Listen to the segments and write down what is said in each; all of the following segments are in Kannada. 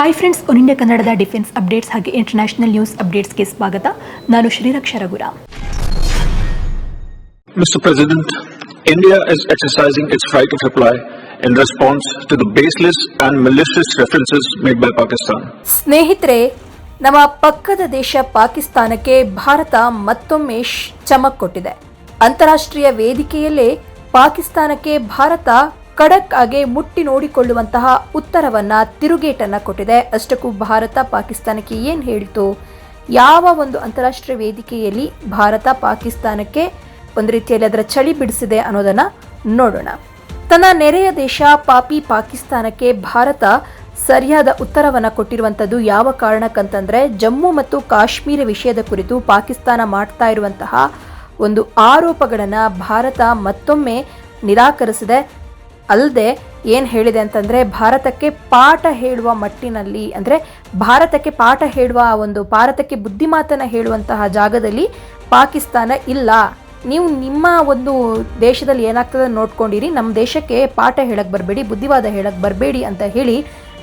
ಹಾಯ್ ಫ್ರೆಂಡ್ಸ್ ಒನ್ ಇಂಡಿಯಾ ಕನ್ನಡದ ಡಿಫೆನ್ಸ್ ಅಪ್ಡೇಟ್ಸ್ ಹಾಗೆ ಇಂಟರ್ನ್ಯಾಷನಲ್ ನ್ಯೂಸ್ ಅಪ್ಡೇಟ್ಸ್ಗೆ ಸ್ವಾಗತ ನಾನು ಶ್ರೀರಕ್ಷ ರಘುರ Mr. President, India is exercising its right of reply in response to the baseless and malicious references made by Pakistan. ಸ್ನೇಹಿತರೆ ನಮ್ಮ ಪಕ್ಕದ ದೇಶ ಪಾಕಿಸ್ತಾನಕ್ಕೆ ಭಾರತ ಮತ್ತೊಮ್ಮೆ ಚಮಕ್ ಕೊಟ್ಟಿದೆ ಅಂತಾರಾಷ್ಟ್ರೀಯ ವೇದಿಕೆಯಲ್ಲೇ ಪಾಕಿಸ್ತಾನಕ್ಕೆ ಭಾರತ ಖಡಕ್ ಆಗಿ ಮುಟ್ಟಿ ನೋಡಿಕೊಳ್ಳುವಂತಹ ಉತ್ತರವನ್ನ ತಿರುಗೇಟನ್ನ ಕೊಟ್ಟಿದೆ. ಅಷ್ಟಕ್ಕೂ ಭಾರತ ಪಾಕಿಸ್ತಾನಕ್ಕೆ ಏನ್ ಹೇಳಿತು? ಯಾವ ಒಂದು ಅಂತಾರಾಷ್ಟ್ರೀಯ ವೇದಿಕೆಯಲ್ಲಿ ಭಾರತ ಪಾಕಿಸ್ತಾನಕ್ಕೆ ಒಂದು ರೀತಿಯಲ್ಲಿ ಅದರ ಚಳಿ ಬಿಡಿಸಿದೆ ಅನ್ನೋದನ್ನ ನೋಡೋಣ. ತನ್ನ ನೆರೆಯ ದೇಶ ಪಾಪಿ ಪಾಕಿಸ್ತಾನಕ್ಕೆ ಭಾರತ ಸರಿಯಾದ ಉತ್ತರವನ್ನ ಕೊಟ್ಟಿರುವಂತದ್ದು ಯಾವ ಕಾರಣಕ್ಕಂತಂದ್ರೆ ಜಮ್ಮು ಮತ್ತು ಕಾಶ್ಮೀರ ವಿಷಯದ ಕುರಿತು ಪಾಕಿಸ್ತಾನ ಮಾಡ್ತಾ ಇರುವಂತಹ ಒಂದು ಆರೋಪಗಳನ್ನ ಭಾರತ ಮತ್ತೊಮ್ಮೆ ನಿರಾಕರಿಸಿದೆ. ಅಲ್ಲದೆ ಏನು ಹೇಳಿದೆ ಅಂತಂದರೆ ಭಾರತಕ್ಕೆ ಪಾಠ ಹೇಳುವ ಮಟ್ಟಿನಲ್ಲಿ, ಅಂದರೆ ಭಾರತಕ್ಕೆ ಪಾಠ ಹೇಳುವ ಒಂದು ಭಾರತಕ್ಕೆ ಬುದ್ಧಿಮಾತನ ಹೇಳುವಂತಹ ಜಾಗದಲ್ಲಿ ಪಾಕಿಸ್ತಾನ ಇಲ್ಲ. ನೀವು ನಿಮ್ಮ ಒಂದು ದೇಶದಲ್ಲಿ ಏನಾಗ್ತದೆ ನೋಡ್ಕೊಂಡಿರಿ ನಮ್ಮ ದೇಶಕ್ಕೆ ಪಾಠ ಹೇಳಕ್ಕೆ ಬರಬೇಡಿ, ಬುದ್ಧಿವಾದ ಹೇಳಕ್ಕೆ ಬರಬೇಡಿ ಅಂತ ಹೇಳಿ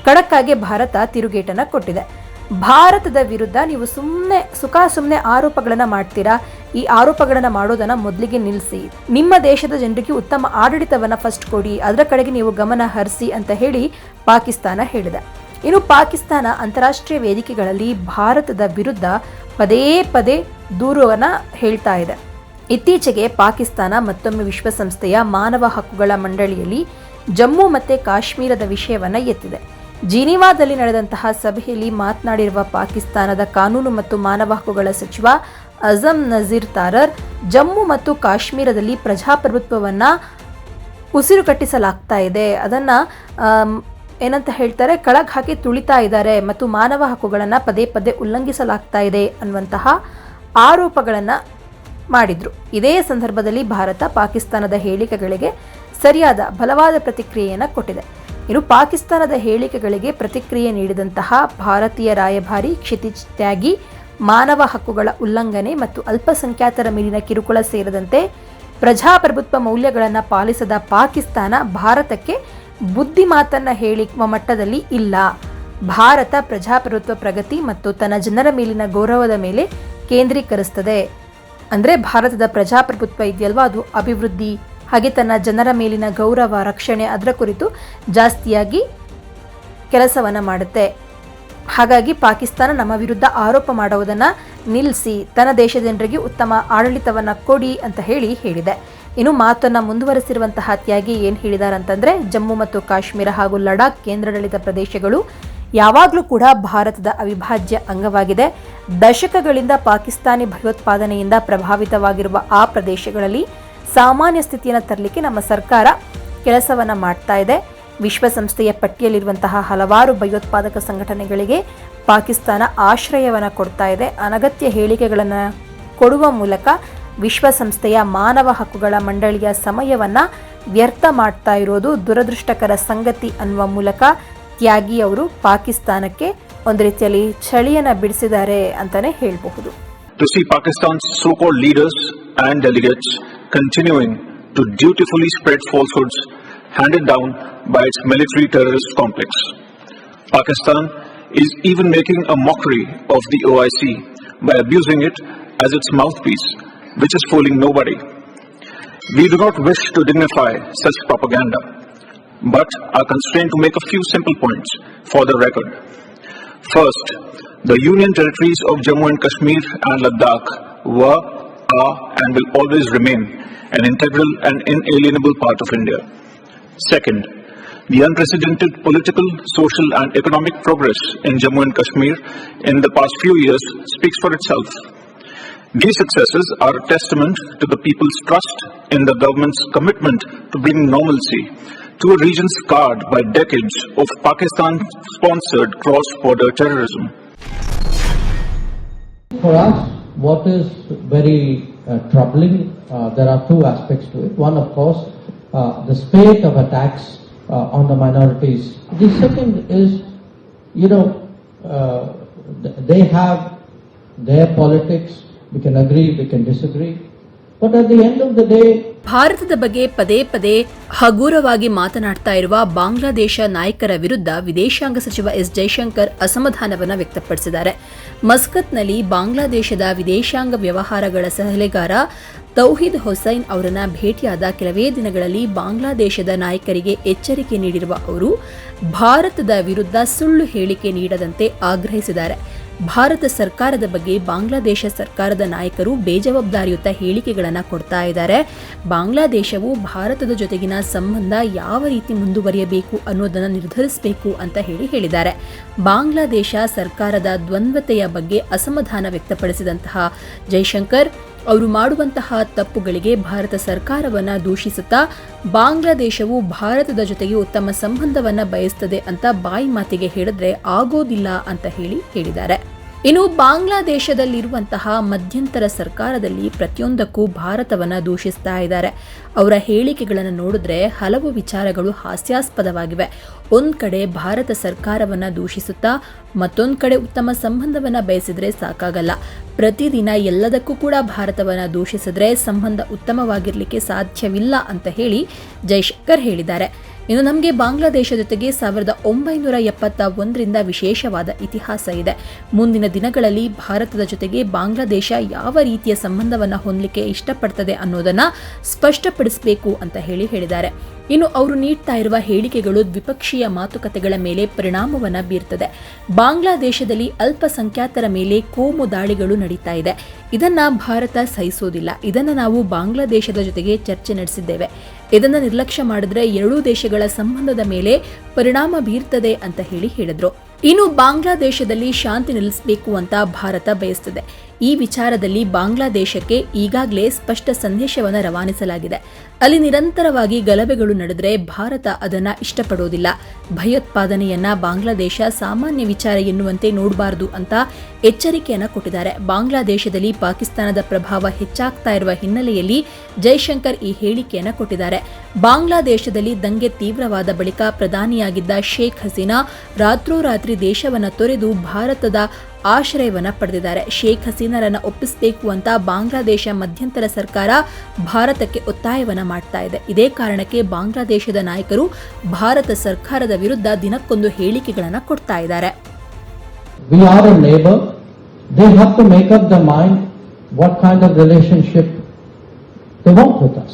ಖಡಕ್ಕಾಗಿ ಭಾರತ ತಿರುಗೇಟನ್ನು ಕೊಟ್ಟಿದೆ. ಭಾರತದ ವಿರುದ್ಧ ನೀವು ಸುಮ್ಮನೆ ಸುಖ ಸುಮ್ಮನೆ ಆರೋಪಗಳನ್ನು ಮಾಡ್ತೀರಾ? ಈ ಆರೋಪಗಳನ್ನು ಮಾಡೋದನ್ನ ಮೊದಲಿಗೆ ನಿಲ್ಲಿಸಿ ನಿಮ್ಮ ದೇಶದ ಜನರಿಗೆ ಉತ್ತಮ ಆಡಳಿತವನ್ನ ಫಸ್ಟ್ ಕೊಡಿ. ಅದರ ಕಡೆಗೆ ನೀವು ಗಮನ ಹರಿಸಿ ಅಂತ ಹೇಳಿ ಪಾಕಿಸ್ತಾನ ಹೇಳಿದೆ. ಇನ್ನು ಪಾಕಿಸ್ತಾನ ಅಂತಾರಾಷ್ಟ್ರೀಯ ವೇದಿಕೆಗಳಲ್ಲಿ ಭಾರತದ ವಿರುದ್ಧ ಪದೇ ಪದೇ ದೂರವನ್ನು ಹೇಳ್ತಾ ಇದೆ. ಇತ್ತೀಚೆಗೆ ಪಾಕಿಸ್ತಾನ ಮತ್ತೊಮ್ಮೆ ವಿಶ್ವಸಂಸ್ಥೆಯ ಮಾನವ ಹಕ್ಕುಗಳ ಮಂಡಳಿಯಲ್ಲಿ ಜಮ್ಮು ಮತ್ತು ಕಾಶ್ಮೀರದ ವಿಷಯವನ್ನ ಎತ್ತಿದೆ. ಜಿನಿವಾದಲ್ಲಿ ನಡೆದಂತಹ ಸಭೆಯಲ್ಲಿ ಮಾತನಾಡಿರುವ ಪಾಕಿಸ್ತಾನದ ಕಾನೂನು ಮತ್ತು ಮಾನವ ಹಕ್ಕುಗಳ ಸಚಿವ ಅಜಮ್ ನಜೀರ್ ತಾರರ್, ಜಮ್ಮು ಮತ್ತು ಕಾಶ್ಮೀರದಲ್ಲಿ ಪ್ರಜಾಪ್ರಭುತ್ವವನ್ನ ಉಸಿರುಗಟ್ಟಿಸಲಾಗ್ತಾ ಇದೆ. ಅದನ್ನ ಏನಂತ ಹೇಳ್ತಾರೆ, ಕಳಗ್ ಹಾಕಿ ತುಳಿತಾ ಇದ್ದಾರೆ ಮತ್ತು ಮಾನವ ಹಕ್ಕುಗಳನ್ನು ಪದೇ ಪದೇ ಉಲ್ಲಂಘಿಸಲಾಗ್ತಾ ಇದೆ ಅನ್ನುವಂತಹ ಆರೋಪಗಳನ್ನು ಮಾಡಿದ್ರು. ಇದೇ ಸಂದರ್ಭದಲ್ಲಿ ಭಾರತ ಪಾಕಿಸ್ತಾನದ ಹೇಳಿಕೆಗಳಿಗೆ ಸರಿಯಾದ ಬಲವಾದ ಪ್ರತಿಕ್ರಿಯೆಯನ್ನು ಕೊಟ್ಟಿದೆ. ಇನ್ನು ಪಾಕಿಸ್ತಾನದ ಹೇಳಿಕೆಗಳಿಗೆ ಪ್ರತಿಕ್ರಿಯೆ ನೀಡಿದಂತಹ ಭಾರತೀಯ ರಾಯಭಾರಿ ಕ್ಷಿತಿಜ್ ತ್ಯಾಗಿ ಮಾನವ ಹಕ್ಕುಗಳ ಉಲ್ಲಂಘನೆ ಮತ್ತು ಅಲ್ಪಸಂಖ್ಯಾತರ ಮೇಲಿನ ಕಿರುಕುಳ ಸೇರಿದಂತೆ ಪ್ರಜಾಪ್ರಭುತ್ವ ಮೌಲ್ಯಗಳನ್ನು ಪಾಲಿಸದ ಪಾಕಿಸ್ತಾನ ಭಾರತಕ್ಕೆ ಬುದ್ಧಿಮಾತನ್ನ ಹೇಳಿರುವ ಮಟ್ಟದಲ್ಲಿ ಇಲ್ಲ. ಭಾರತ ಪ್ರಜಾಪ್ರಭುತ್ವ ಪ್ರಗತಿ ಮತ್ತು ತನ್ನ ಜನರ ಮೇಲಿನ ಗೌರವದ ಮೇಲೆ ಕೇಂದ್ರೀಕರಿಸ್ತದೆ. ಅಂದರೆ ಭಾರತದ ಪ್ರಜಾಪ್ರಭುತ್ವ ಇದೆಯಲ್ವಾ? ಅದು ಅಭಿವೃದ್ಧಿ ಹಾಗೆ ತನ್ನ ಜನರ ಮೇಲಿನ ಗೌರವ, ರಕ್ಷಣೆ ಅದರ ಕುರಿತು ಜಾಸ್ತಿಯಾಗಿ ಕೆಲಸವನ್ನು ಮಾಡುತ್ತೆ. ಹಾಗಾಗಿ ಪಾಕಿಸ್ತಾನ ನಮ್ಮ ವಿರುದ್ಧ ಆರೋಪ ಮಾಡುವುದನ್ನು ನಿಲ್ಲಿಸಿ, ತನ್ನ ದೇಶದ ಜನರಿಗೆ ಉತ್ತಮ ಆಡಳಿತವನ್ನು ಕೊಡಿ ಅಂತ ಹೇಳಿ ಹೇಳಿದೆ. ಇನ್ನು ಮಾತನ್ನು ಮುಂದುವರೆಸಿರುವಂತಹ ತ್ಯಾಗಿ ಏನು ಹೇಳಿದ್ದಾರೆ ಅಂತಂದ್ರೆ ಜಮ್ಮು ಮತ್ತು ಕಾಶ್ಮೀರ ಹಾಗೂ ಲಡಾಖ್ ಕೇಂದ್ರಾಡಳಿತ ಪ್ರದೇಶಗಳು ಯಾವಾಗಲೂ ಕೂಡ ಭಾರತದ ಅವಿಭಾಜ್ಯ ಅಂಗವಾಗಿದೆ. ದಶಕಗಳಿಂದ ಪಾಕಿಸ್ತಾನಿ ಭಯೋತ್ಪಾದನೆಯಿಂದ ಪ್ರಭಾವಿತವಾಗಿರುವ ಆ ಪ್ರದೇಶಗಳಲ್ಲಿ ಸಾಮಾನ್ಯ ಸ್ಥಿತಿಯನ್ನು ತರಲಿಕ್ಕೆ ನಮ್ಮ ಸರ್ಕಾರ ಕೆಲಸವನ್ನ ಮಾಡ್ತಾ ಇದೆ. ವಿಶ್ವಸಂಸ್ಥೆಯ ಪಟ್ಟಿಯಲ್ಲಿರುವಂತಹ ಹಲವಾರು ಭಯೋತ್ಪಾದಕ ಸಂಘಟನೆಗಳಿಗೆ ಪಾಕಿಸ್ತಾನ ಆಶ್ರಯವನ್ನು ಕೊಡ್ತಾ ಇದೆ. ಅನಗತ್ಯ ಹೇಳಿಕೆಗಳನ್ನು ಕೊಡುವ ಮೂಲಕ ವಿಶ್ವಸಂಸ್ಥೆಯ ಮಾನವ ಹಕ್ಕುಗಳ ಮಂಡಳಿಯ ಸಮಯವನ್ನ ವ್ಯರ್ಥ ಮಾಡ್ತಾ ಇರೋದು ದುರದೃಷ್ಟಕರ ಸಂಗತಿ ಅನ್ನುವ ಮೂಲಕ ತ್ಯಾಗಿ ಅವರು ಪಾಕಿಸ್ತಾನಕ್ಕೆ ಒಂದು ರೀತಿಯಲ್ಲಿ ಚಳಿಯನ್ನ ಬಿಡಿಸಿದ್ದಾರೆ ಅಂತಾನೆ ಹೇಳಬಹುದು. To see Pakistan's so-called leaders and delegates continuing to dutifully spread falsehoods handed down by its military terrorist complex. Pakistan is even making a mockery of the OIC by abusing it as its mouthpiece, which is fooling nobody. We do not wish to dignify such propaganda, but are constrained to make a few simple points for the record. First, the Union territories of Jammu and Kashmir and Ladakh were, are, and will always remain an integral and inalienable part of India. Second, the unprecedented political, social, and economic progress in Jammu and Kashmir in the past few years speaks for itself. These successes are a testament to the people's trust in the government's commitment to bring normalcy to a region scarred by decades of Pakistan sponsored cross border terrorism. For us, what is very uh, troubling, uh, there are two aspects to it. One, of course, uh, the spate of attacks on the minorities. The second is, you know, they have their politics. We can agree, we can disagree. But at the end of the day, ಭಾರತದ ಬಗ್ಗೆ ಪದೇ ಪದೇ ಹಗುರವಾಗಿ ಮಾತನಾಡ್ತಾ ಇರುವ ಬಾಂಗ್ಲಾದೇಶ ನಾಯಕರ ವಿರುದ್ಧ ವಿದೇಶಾಂಗ ಸಚಿವ ಎಸ್ ಜೈಶಂಕರ್ ಅಸಮಾಧಾನವನ್ನು ವ್ಯಕ್ತಪಡಿಸಿದ್ದಾರೆ. ಮಸ್ಕತ್ನಲ್ಲಿ ಬಾಂಗ್ಲಾದೇಶದ ವಿದೇಶಾಂಗ ವ್ಯವಹಾರಗಳ ಸಲಹೆಗಾರ ತೌಹಿದ್ ಹೊಸೈನ್ ಅವರನ್ನು ಭೇಟಿಯಾದ ಕೆಲವೇ ದಿನಗಳಲ್ಲಿ ಬಾಂಗ್ಲಾದೇಶದ ನಾಯಕರಿಗೆ ಎಚ್ಚರಿಕೆ ನೀಡಿರುವ ಅವರು, ಭಾರತದ ವಿರುದ್ಧ ಸುಳ್ಳು ಹೇಳಿಕೆ ನೀಡದಂತೆ ಆಗ್ರಹಿಸಿದ್ದಾರೆ. ಭಾರತ ಸರ್ಕಾರದ ಬಗ್ಗೆ ಬಾಂಗ್ಲಾದೇಶ ಸರ್ಕಾರದ ನಾಯಕರು ಬೇಜವಾಬ್ದಾರಿಯುತ ಹೇಳಿಕೆಗಳನ್ನು ಕೊಡ್ತಾ ಇದ್ದಾರೆ. ಬಾಂಗ್ಲಾದೇಶವು ಭಾರತದ ಜೊತೆಗಿನ ಸಂಬಂಧ ಯಾವ ರೀತಿ ಮುಂದುವರಿಯಬೇಕು ಅನ್ನೋದನ್ನು ನಿರ್ಧರಿಸಬೇಕು ಅಂತ ಹೇಳಿ ಹೇಳಿದ್ದಾರೆ. ಬಾಂಗ್ಲಾದೇಶ ಸರ್ಕಾರದ ದ್ವಂದ್ವತೆಯ ಬಗ್ಗೆ ಅಸಮಾಧಾನ ವ್ಯಕ್ತಪಡಿಸಿದಂತಹ ಜೈಶಂಕರ್ ಅವರು ಮಾಡುವಂತಹ ತಪ್ಪುಗಳಿಗೆ ಭಾರತ ಸರ್ಕಾರವನ್ನು ದೂಷಿಸುತ್ತಾ ಬಾಂಗ್ಲಾದೇಶವು ಭಾರತದ ಜೊತೆಗೆ ಉತ್ತಮ ಸಂಬಂಧವನ್ನು ಬಯಸ್ತದೆ ಅಂತ ಬಾಯಿ ಮಾತಿಗೆ ಹೇಳಿದ್ರೆ ಆಗೋದಿಲ್ಲ ಅಂತ ಹೇಳಿ ಹೇಳಿದ್ದಾರೆ. ಇನ್ನು ಬಾಂಗ್ಲಾದೇಶದಲ್ಲಿರುವಂತಹ ಮಧ್ಯಂತರ ಸರ್ಕಾರದಲ್ಲಿ ಪ್ರತಿಯೊಂದಕ್ಕೂ ಭಾರತವನ್ನ ದೂಷಿಸ್ತಾ ಇದ್ದಾರೆ. ಅವರ ಹೇಳಿಕೆಗಳನ್ನು ನೋಡಿದ್ರೆ ಹಲವು ವಿಚಾರಗಳು ಹಾಸ್ಯಾಸ್ಪದವಾಗಿವೆ. ಒಂದ್ ಕಡೆ ಭಾರತ ಸರ್ಕಾರವನ್ನ ದೂಷಿಸುತ್ತಾ, ಮತ್ತೊಂದು ಕಡೆ ಉತ್ತಮ ಸಂಬಂಧವನ್ನ ಬಯಸಿದ್ರೆ ಸಾಕಾಗಲ್ಲ. ಪ್ರತಿದಿನ ಎಲ್ಲದಕ್ಕೂ ಕೂಡ ಭಾರತವನ್ನ ದೂಷಿಸಿದ್ರೆ ಸಂಬಂಧ ಉತ್ತಮವಾಗಿರಲಿಕ್ಕೆ ಸಾಧ್ಯವಿಲ್ಲ ಅಂತ ಹೇಳಿ ಜೈಶಂಕರ್ ಹೇಳಿದ್ದಾರೆ. ಇನ್ನು ನಮಗೆ ಬಾಂಗ್ಲಾದೇಶ ಜೊತೆಗೆ ಸಾವಿರದ ಒಂಬೈನೂರ ಎಪ್ಪತ್ತ ಒಂದರಿಂದ ವಿಶೇಷವಾದ ಇತಿಹಾಸ ಇದೆ. ಮುಂದಿನ ದಿನಗಳಲ್ಲಿ ಭಾರತದ ಜೊತೆಗೆ ಬಾಂಗ್ಲಾದೇಶ ಯಾವ ರೀತಿಯ ಸಂಬಂಧವನ್ನು ಹೊಂದಲಿಕ್ಕೆ ಇಷ್ಟಪಡ್ತದೆ ಅನ್ನೋದನ್ನ ಸ್ಪಷ್ಟಪಡಿಸಬೇಕು ಅಂತ ಹೇಳಿ ಹೇಳಿದ್ದಾರೆ. ಇನ್ನು ಅವರು ನೀಡ್ತಾ ಇರುವ ಹೇಳಿಕೆಗಳು ದ್ವಿಪಕ್ಷೀಯ ಮಾತುಕತೆಗಳ ಮೇಲೆ ಪರಿಣಾಮವನ್ನು ಬೀರ್ತದೆ. ಬಾಂಗ್ಲಾದೇಶದಲ್ಲಿ ಅಲ್ಪಸಂಖ್ಯಾತರ ಮೇಲೆ ಕೋಮು ದಾಳಿಗಳು ನಡೀತಾ ಇದೆ. ಇದನ್ನ ಭಾರತ ಸಹಿಸೋದಿಲ್ಲ. ಇದನ್ನು ನಾವು ಬಾಂಗ್ಲಾದೇಶದ ಜೊತೆಗೆ ಚರ್ಚೆ ನಡೆಸಿದ್ದೇವೆ. ಇದನ್ನು ನಿರ್ಲಕ್ಷ್ಯ ಮಾಡಿದ್ರೆ ಎರಡೂ ದೇಶಗಳ ಸಂಬಂಧದ ಮೇಲೆ ಪರಿಣಾಮ ಬೀರ್ತದೆ ಅಂತ ಹೇಳಿ ಹೇಳಿದ್ರು. ಇನ್ನು ಬಾಂಗ್ಲಾದೇಶದಲ್ಲಿ ಶಾಂತಿ ನೆಲೆಸಬೇಕು ಅಂತ ಭಾರತ ಬಯಸ್ತದೆ. ಈ ವಿಚಾರದಲ್ಲಿ ಬಾಂಗ್ಲಾದೇಶಕ್ಕೆ ಈಗಾಗಲೇ ಸ್ಪಷ್ಟ ಸಂದೇಶವನ್ನು ರವಾನಿಸಲಾಗಿದೆ. ಅಲ್ಲಿ ನಿರಂತರವಾಗಿ ಗಲಭೆಗಳು ನಡೆದರೆ ಭಾರತ ಅದನ್ನು ಇಷ್ಟಪಡೋದಿಲ್ಲ. ಭಯೋತ್ಪಾದನೆಯನ್ನ ಬಾಂಗ್ಲಾದೇಶ ಸಾಮಾನ್ಯ ವಿಚಾರ ಎನ್ನುವಂತೆ ನೋಡಬಾರದು ಅಂತ ಎಚ್ಚರಿಕೆಯನ್ನು ಕೊಟ್ಟಿದ್ದಾರೆ. ಬಾಂಗ್ಲಾದೇಶದಲ್ಲಿ ಪಾಕಿಸ್ತಾನದ ಪ್ರಭಾವ ಹೆಚ್ಚಾಗ್ತಾ ಇರುವ ಹಿನ್ನೆಲೆಯಲ್ಲಿ ಜೈಶಂಕರ್ ಈ ಹೇಳಿಕೆಯನ್ನು ಕೊಟ್ಟಿದ್ದಾರೆ. ಬಾಂಗ್ಲಾದೇಶದಲ್ಲಿ ದಂಗೆ ತೀವ್ರವಾದ ಬಳಿಕ ಪ್ರಧಾನಿಯಾಗಿದ್ದ ಶೇಖ್ ಹಸೀನಾ ರಾತ್ರೋರಾತ್ರಿ ದೇಶವನ್ನು ತೊರೆದು ಭಾರತದ ಆಶ್ರಯವನ್ನ ಪಡೆದಿದ್ದಾರೆ ಶೇಖ್ ಹಸೀನರನ್ನ ಒಪ್ಪಿಸಬೇಕು ಅಂತ ಬಾಂಗ್ಲಾದೇಶ ಮಧ್ಯಂತರ ಸರ್ಕಾರ ಭಾರತಕ್ಕೆ ಒತ್ತಾಯವನ್ನ ಮಾಡ್ತಾ ಇದೆ ಇದೇ ಕಾರಣಕ್ಕೆ ಬಾಂಗ್ಲಾದೇಶದ ನಾಯಕರು ಭಾರತ ಸರ್ಕಾರದ ವಿರುದ್ಧ ದಿನಕ್ಕೊಂದು ಹೇಳಿಕೆಗಳನ್ನು ಕೊಡ್ತಾ ಇದ್ದಾರೆ we are a neighbor. They have to make up their mind what kind of relationship they want with us.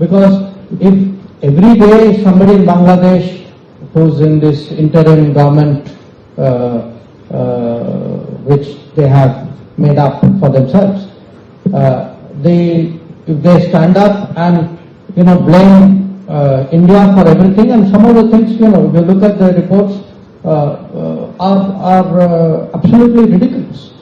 Because if every day somebody in Bangladesh who's in this interim government, uh, uh, which they have made up for themselves, uh, they, if they stand up and, you know, blame uh, India for everything and some of the things, you know, if you look at the reports, uh, uh, are, are uh, absolutely ridiculous.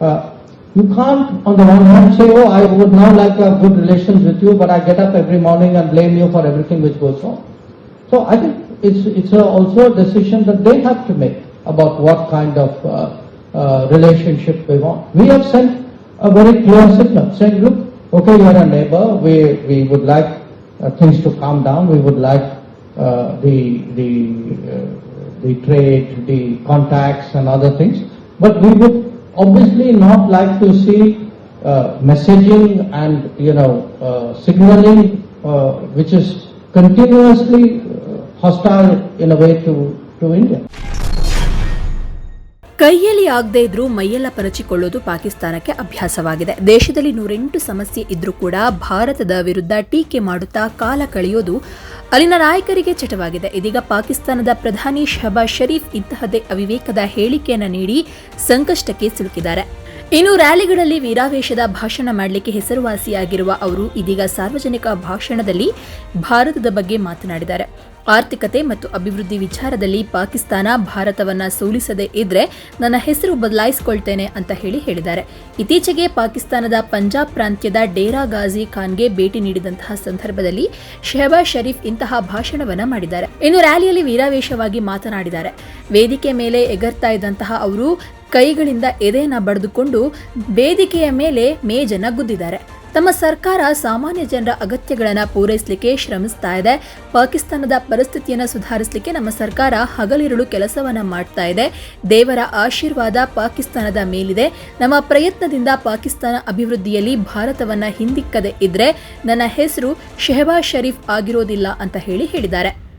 Uh, you can't, on the one hand, say, oh, I would now like to have good relations with you, but I get up every morning and blame you for everything which goes wrong. So I think it's, it's a, also a decision that they have to make about what kind of uh, relationship we want. We have sent a very clear signal saying, look, okay, you're a neighbor, we, we would like uh, things to calm down, we would like uh, the, the, uh, the trade, the contacts and other things, but we would obviously not like to see uh, messaging and, you know, uh, signaling uh, which is continuously uh, hostile in a way to, to India. ಕೈಯಲ್ಲಿ ಆಗದೇ ಇದ್ರೂ ಮೈಯೆಲ್ಲ ಪರಚಿಕೊಳ್ಳೋದು ಪಾಕಿಸ್ತಾನಕ್ಕೆ ಅಭ್ಯಾಸವಾಗಿದೆ. ದೇಶದಲ್ಲಿ ನೂರೆಂಟು ಸಮಸ್ಯೆ ಇದ್ರೂ ಕೂಡ ಭಾರತದ ವಿರುದ್ಧ ಟೀಕೆ ಮಾಡುತ್ತಾ ಕಾಲ ಕಳೆಯೋದು ಅಲ್ಲಿನ ನಾಯಕರಿಗೆ ಚಟವಾಗಿದೆ. ಇದೀಗ ಪಾಕಿಸ್ತಾನದ ಪ್ರಧಾನಿ ಶಹಬಾಜ್ ಷರೀಫ್ ಇಂತಹದೇ ಅವಿವೇಕದ ಹೇಳಿಕೆಯನ್ನು ನೀಡಿ ಸಂಕಷ್ಟಕ್ಕೆ ಸಿಲುಕಿದ್ದಾರೆ. ಇನ್ನು ರ್ಯಾಲಿಗಳಲ್ಲಿ ವೀರಾವೇಶದ ಭಾಷಣ ಮಾಡಲಿಕ್ಕೆ ಹೆಸರುವಾಸಿಯಾಗಿರುವ ಅವರು ಇದೀಗ ಸಾರ್ವಜನಿಕ ಭಾಷಣದಲ್ಲಿ ಭಾರತದ ಬಗ್ಗೆ ಮಾತನಾಡಿದ್ದಾರೆ. ಆರ್ಥಿಕತೆ ಮತ್ತು ಅಭಿವೃದ್ಧಿ ವಿಚಾರದಲ್ಲಿ ಪಾಕಿಸ್ತಾನ ಭಾರತವನ್ನ ಸೋಲಿಸದೇ ಇದ್ರೆ ನನ್ನ ಹೆಸರು ಬದಲಾಯಿಸಿಕೊಳ್ತೇನೆ ಅಂತ ಹೇಳಿ ಹೇಳಿದ್ದಾರೆ. ಇತ್ತೀಚೆಗೆ ಪಾಕಿಸ್ತಾನದ ಪಂಜಾಬ್ ಪ್ರಾಂತ್ಯದ ಡೇರಾ ಗಾಜಿ ಖಾನ್ಗೆ ಭೇಟಿ ನೀಡಿದಂತಹ ಸಂದರ್ಭದಲ್ಲಿ ಶೆಹಬಾಜ್ ಶರೀಫ್ ಇಂತಹ ಭಾಷಣವನ್ನ ಮಾಡಿದ್ದಾರೆ. ಇನ್ನು ರ್ಯಾಲಿಯಲ್ಲಿ ವೀರಾವೇಶವಾಗಿ ಮಾತನಾಡಿದ್ದಾರೆ. ವೇದಿಕೆ ಮೇಲೆ ಎಗರ್ತಾ ಇದ್ದಂತಹ ಅವರು ಕೈಗಳಿಂದ ಎದೆಯನ್ನ ಬಡಿದುಕೊಂಡು ವೇದಿಕೆಯ ಮೇಲೆ ಮೇಜನ್ನ ಗುದ್ದಿದ್ದಾರೆ. ತಮ್ಮ ಸರ್ಕಾರ ಸಾಮಾನ್ಯ ಜನರ ಅಗತ್ಯಗಳನ್ನು ಪೂರೈಸಲಿಕ್ಕೆ ಶ್ರಮಿಸ್ತಾ ಇದೆ. ಪಾಕಿಸ್ತಾನದ ಪರಿಸ್ಥಿತಿಯನ್ನು ಸುಧಾರಿಸಲಿಕ್ಕೆ ನಮ್ಮ ಸರ್ಕಾರ ಹಗಲಿರುಳು ಕೆಲಸವನ್ನ ಮಾಡ್ತಾ ಇದೆ. ದೇವರ ಆಶೀರ್ವಾದ ಪಾಕಿಸ್ತಾನದ ಮೇಲಿದೆ. ನಮ್ಮ ಪ್ರಯತ್ನದಿಂದ ಪಾಕಿಸ್ತಾನ ಅಭಿವೃದ್ಧಿಯಲ್ಲಿ ಭಾರತವನ್ನ ಹಿಂದಿಕ್ಕದೆ ಇದ್ರೆ ನನ್ನ ಹೆಸರು ಶೆಹಬಾಜ್ ಶರೀಫ್ ಆಗಿರೋದಿಲ್ಲ ಅಂತ ಹೇಳಿ ಹೇಳಿದ್ದಾರೆ.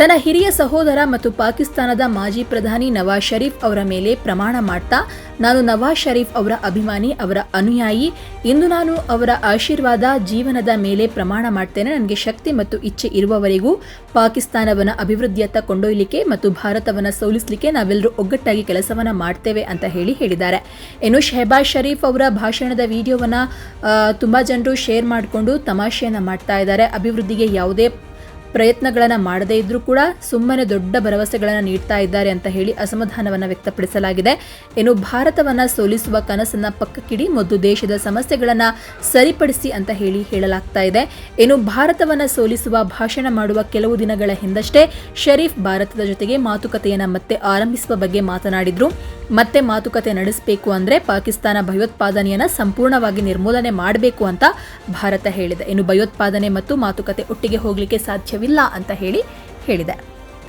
ತನ್ನ ಹಿರಿಯ ಸಹೋದರ ಮತ್ತು ಪಾಕಿಸ್ತಾನದ ಮಾಜಿ ಪ್ರಧಾನಿ ನವಾಜ್ ಷರೀಫ್ ಅವರ ಮೇಲೆ ಪ್ರಮಾಣ ಮಾಡ್ತಾ, ನಾನು ನವಾಜ್ ಷರೀಫ್ ಅವರ ಅಭಿಮಾನಿ, ಅವರ ಅನುಯಾಯಿ, ಇಂದು ನಾನು ಅವರ ಆಶೀರ್ವಾದ ಜೀವನದ ಮೇಲೆ ಪ್ರಮಾಣ ಮಾಡ್ತೇನೆ. ನನಗೆ ಶಕ್ತಿ ಮತ್ತು ಇಚ್ಛೆ ಇರುವವರೆಗೂ ಪಾಕಿಸ್ತಾನವನ್ನು ಅಭಿವೃದ್ಧಿಯತ್ತ ಕೊಂಡೊಯ್ಯಲಿಕ್ಕೆ ಮತ್ತು ಭಾರತವನ್ನು ಸೋಲಿಸಲಿಕ್ಕೆ ನಾವೆಲ್ಲರೂ ಒಗ್ಗಟ್ಟಾಗಿ ಕೆಲಸವನ್ನ ಮಾಡ್ತೇವೆ ಅಂತ ಹೇಳಿ ಹೇಳಿದ್ದಾರೆ. ಇನ್ನು ಶೆಹಬಾಜ್ ಷರೀಫ್ ಅವರ ಭಾಷಣದ ವಿಡಿಯೋವನ್ನ ತುಂಬ ಜನರು ಶೇರ್ ಮಾಡಿಕೊಂಡು ತಮಾಷೆಯನ್ನ ಮಾಡ್ತಾ ಇದ್ದಾರೆ. ಅಭಿವೃದ್ಧಿಗೆ ಯಾವುದೇ ಪ್ರಯತ್ನಗಳನ್ನು ಮಾಡದೇ ಇದ್ರೂ ಕೂಡ ಸುಮ್ಮನೆ ದೊಡ್ಡ ಭರವಸೆಗಳನ್ನು ನೀಡ್ತಾ ಇದ್ದಾರೆ ಅಂತ ಹೇಳಿ ಅಸಮಾಧಾನವನ್ನು ವ್ಯಕ್ತಪಡಿಸಲಾಗಿದೆ. ಇನ್ನು ಭಾರತವನ್ನ ಸೋಲಿಸುವ ಕನಸನ್ನ ಪಕ್ಕಕ್ಕಿಡಿ ಮತ್ತು ದೇಶದ ಸಮಸ್ಯೆಗಳನ್ನು ಸರಿಪಡಿಸಿ ಅಂತ ಹೇಳಿ ಹೇಳಲಾಗ್ತಾ ಇದೆ. ಇನ್ನು ಭಾರತವನ್ನ ಸೋಲಿಸುವ ಭಾಷಣ ಮಾಡುವ ಕೆಲವು ದಿನಗಳ ಹಿಂದಷ್ಟೇ ಶರೀಫ್ ಭಾರತದ ಜೊತೆಗೆ ಮಾತುಕತೆಯನ್ನ ಮತ್ತೆ ಆರಂಭಿಸುವ ಬಗ್ಗೆ ಮಾತನಾಡಿದ್ರು. ಮತ್ತೆ ಮಾತುಕತೆ ನಡೆಸಬೇಕು ಅಂದರೆ ಪಾಕಿಸ್ತಾನ ಭಯೋತ್ಪಾದನೆಯನ್ನು ಸಂಪೂರ್ಣವಾಗಿ ನಿರ್ಮೂಲನೆ ಮಾಡಬೇಕು ಅಂತ ಭಾರತ ಹೇಳಿದೆ. ಇನ್ನು ಭಯೋತ್ಪಾದನೆ ಮತ್ತು ಮಾತುಕತೆ ಒಟ್ಟಿಗೆ ಹೋಗಲಿಕ್ಕೆ ಸಾಧ್ಯವಿಲ್ಲ ಅಂತ ಹೇಳಿ ಹೇಳಿದೆ.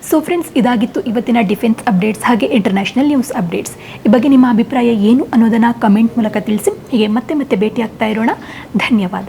ಸೊ ಫ್ರೆಂಡ್ಸ್ ಇದಾಗಿತ್ತು ಇವತ್ತಿನ ಡಿಫೆನ್ಸ್ ಅಪ್ಡೇಟ್ಸ್ ಹಾಗೆ ಇಂಟರ್ನ್ಯಾಷನಲ್ ನ್ಯೂಸ್ ಅಪ್ಡೇಟ್ಸ್ ಈ ಬಗ್ಗೆ ನಿಮ್ಮ ಅಭಿಪ್ರಾಯ ಏನು ಅನ್ನೋದನ್ನು ಕಮೆಂಟ್ ಮೂಲಕ ತಿಳಿಸಿ. ಹೀಗೆ ಮತ್ತೆ ಮತ್ತೆ ಭೇಟಿಯಾಗ್ತಾ ಇರೋಣ. ಧನ್ಯವಾದ.